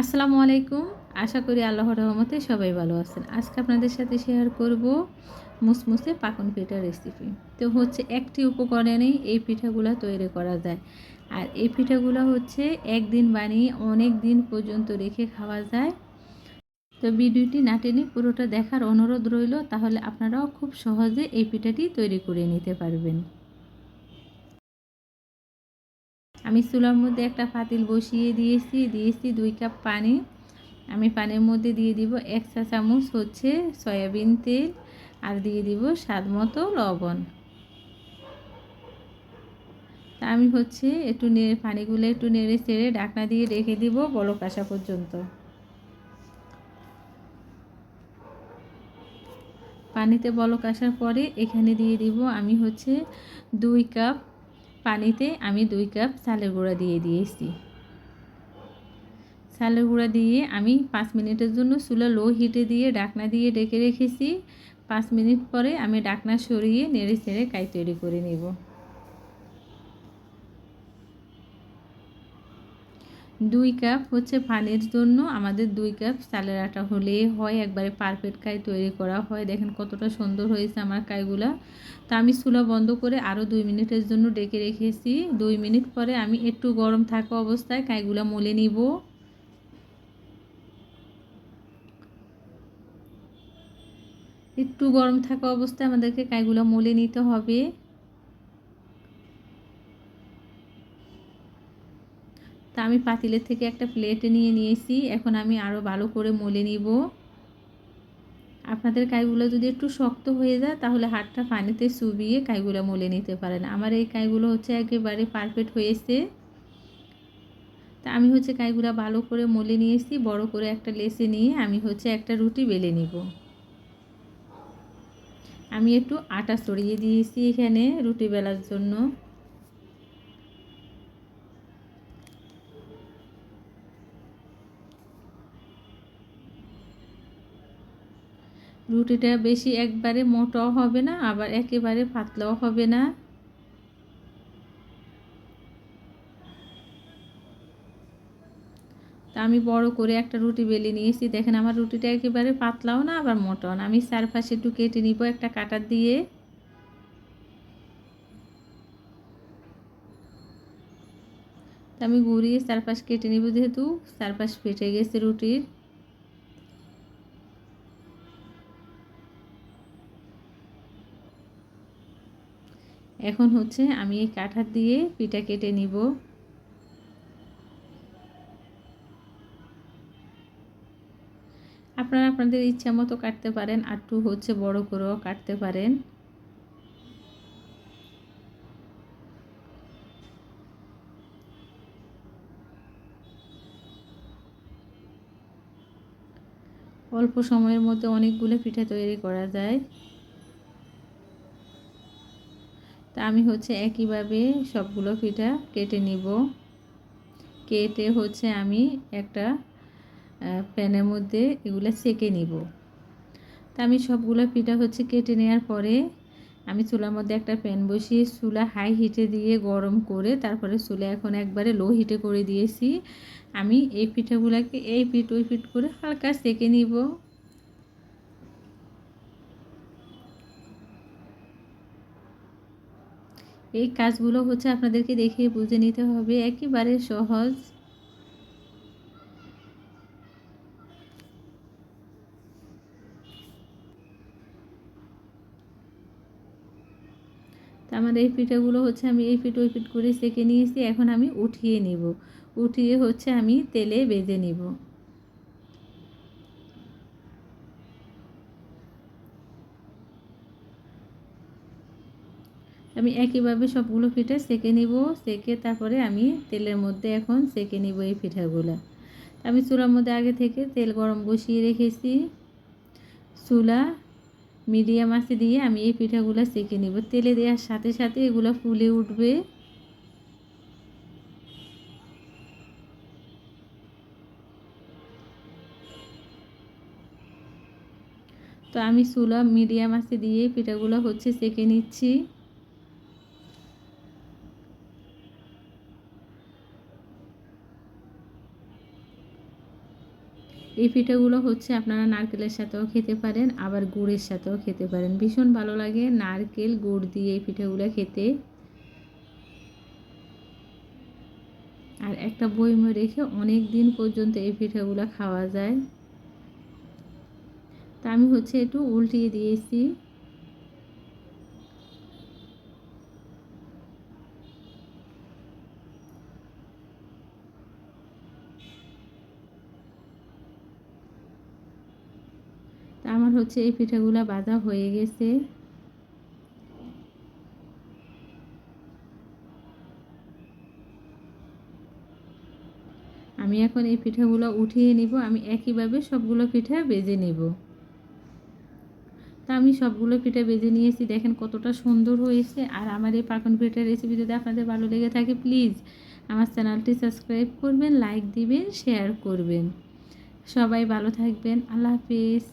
আসসালামু আলাইকুম। আশা করি আল্লাহর রহমতে সবাই ভালো আছেন। আজকে আপনাদের সাথে শেয়ার করব মুসমুসে পাকন পিঠা রেসিপি তো হচ্ছে একটি উপকরণেই এই পিঠাগুলো তৈরি করা যায়। আর এই পিঠাগুলো হচ্ছে একদিন বানিয়ে অনেক দিন পর্যন্ত রেখে খাওয়া যায়। তো ভিডিওটি না টেনে পুরোটা দেখার অনুরোধ রইল, তাহলে আপনারাও খুব সহজে এই পিঠাটি তৈরি করে নিতে পারবেন। আমি চুলার মধ্যে একটা পাতিল বসিয়ে দিয়েছি দিয়েছি দুই কাপ পানি। আমি পানির মধ্যে দিয়ে দিব এক চা চামচ হচ্ছে সয়াবিন তেল আর দিয়ে দিব স্বাদ মতো লবণ। তা আমি হচ্ছে একটু নেড়ে পানিগুলো একটু নেড়ে চেড়ে ডাকনা দিয়ে রেখে দিব বলক আসা পর্যন্ত। পানিতে বলক আসার পরে এখানে দিয়ে দিব আমি হচ্ছে দুই কাপ পানিতে আমি দুই কাপ চালের গুঁড়া দিয়ে দিয়েছি। চালের গুঁড়া দিয়ে আমি পাঁচ মিনিটের জন্য চুলা লো হিটে দিয়ে ডাকনা দিয়ে ডেকে রেখেছি। পাঁচ মিনিট পরে আমি ডাকনা সরিয়ে নেড়ে ছেড়ে কাই তৈরি করে নেব। দুই কাপ হচ্ছে পানির জন্য আমাদের দুই কাপ চালের আটা হলে হয়, একবারে পারফেক্ট কাই তৈরি করা হয়। দেখেন কতটা সুন্দর হয়েছে আমার কাইগুলা। তা আমি চুলা বন্ধ করে আরও দুই মিনিটের জন্য ডেকে রেখেছি। দুই মিনিট পরে আমি একটু গরম থাকা অবস্থায় কাইগুলা মলে নিব। একটু গরম থাকা অবস্থায় আমাদেরকে কাইগুলা মলে নিতে হবে তা আমি পাতিলের থেকে একটা প্লেটে নিয়ে নিয়েছি। এখন আমি আরও ভালো করে মলে নিব। আপনাদের কাইগুলো যদি একটু শক্ত হয়ে যায়, তাহলে হাতটা পানিতে চুবিয়ে কাইগুলো মলে নিতে পারেন। আমার এই কাইগুলো হচ্ছে একেবারে পারফেক্ট হয়েছে। তা আমি হচ্ছে কাইগুলো ভালো করে মলে নিয়েছি, বড় করে একটা লেসে নিয়ে আমি হচ্ছে একটা রুটি বেলে নিব। আমি একটু আটা ছড়িয়ে দিয়েছি এখানে রুটি বেলার জন্য। রুটিটা বেশি একবারে মোটাও হবে না, আবার একেবারে পাতলাও হবে না। তা আমি বড় করে একটা রুটি বেলে নিয়েছি। দেখেন আমার রুটিটা একেবারে পাতলাও না, আবার মোটাও না। আমি চারপাশে একটু কেটে নিব একটা কাটার দিয়ে। আমি ঘুরিয়ে চারপাশ কেটে নিব যেহেতু, চারপাশ ফেটে গেছে রুটির। এখন হচ্ছে আমি এই কাঠার দিয়ে পিঠা কেটে নিব। আপনারা আপনাদের ইচ্ছা মতো কাটতে পারেন আটটু হচ্ছে বড় করেও কাটতে পারেন। অল্প সময়ের মধ্যে অনেকগুলো পিঠা তৈরি করা যায়। তা আমি হচ্ছে একইভাবে সবগুলো পিঠা কেটে নিব। কেটে হচ্ছে আমি একটা প্যানের মধ্যে এগুলো সেকে নিব। তা আমি সবগুলো পিঠা হচ্ছে কেটে নেওয়ার পরে আমি চুলার মধ্যে একটা প্যান বসিয়ে চুলা হাই হিটে দিয়ে গরম করে তারপরে চুলা এখন একবারে লো হিটে করে দিয়েছি। আমি এই পিঠাগুলোকে এই পিঠ ওই পিঠ করে হালকা সেকে নিব। এই কাজগুলো হচ্ছে আপনাদেরকে দেখে বুঝে নিতে হবে। একেবারে সহজ। আমার এই পিঠাগুলো হচ্ছে আমি এই পিঠ ওই পিঠ করে সেঁকে নিয়েছি। এখন আমি উঠিয়ে নিব। উঠিয়ে হচ্ছে আমি তেলে বেজে নিব। আমি একইভাবে সবগুলো পিঠা সেকে নিব, সেকে তারপরে আমি তেলের মধ্যে এখন সেকে নিব এই পিঠাগুলো। আমি চুলার মধ্যে আগে থেকে তেল গরম বসিয়ে রেখেছি। চুলা মিডিয়াম আঁচে দিয়ে আমি এই পিঠাগুলো সেকে নিব। তেলে দেওয়ার সাথে সাথে এগুলো ফুলে উঠবে। তো আমি চুলা মিডিয়াম আঁচে দিয়ে পিঠাগুলো হচ্ছে সেকে নিচ্ছি। এই পিঠেগুলো হচ্ছে আপনারা নারকেলের সাথেও খেতে পারেন, আবার গুড়ের সাথেও খেতে পারেন। ভীষণ ভালো লাগে নারকেল গুড় দিয়ে এই পিঠেগুলো খেতে। আর একটা বইমে রেখে অনেক দিন পর্যন্ত এই পিঠেগুলো খাওয়া যায়। তা আমি হচ্ছে একটু উল্টিয়ে দিয়েছি তা আমার হচ্ছে এই পিঠাগুলো বাজা হয়ে গেছে। আমি এখন এই পিঠাগুলো উঠিয়ে নিব, আমি একইভাবে সবগুলো পিঠা বেজে নেব। তা আমি সবগুলো পিঠা বেজে নিয়েছি, দেখেন কতটা সুন্দর হয়েছে। আর আমার এই পাকন পিঠার রেসিপি যদি আপনাদের ভালো লেগে থাকে প্লিজ আমার চ্যানেলটি সাবস্ক্রাইব করবেন লাইক দিবেন শেয়ার করবেন। সবাই ভালো থাকবেন, আল্লাহ হাফিজ।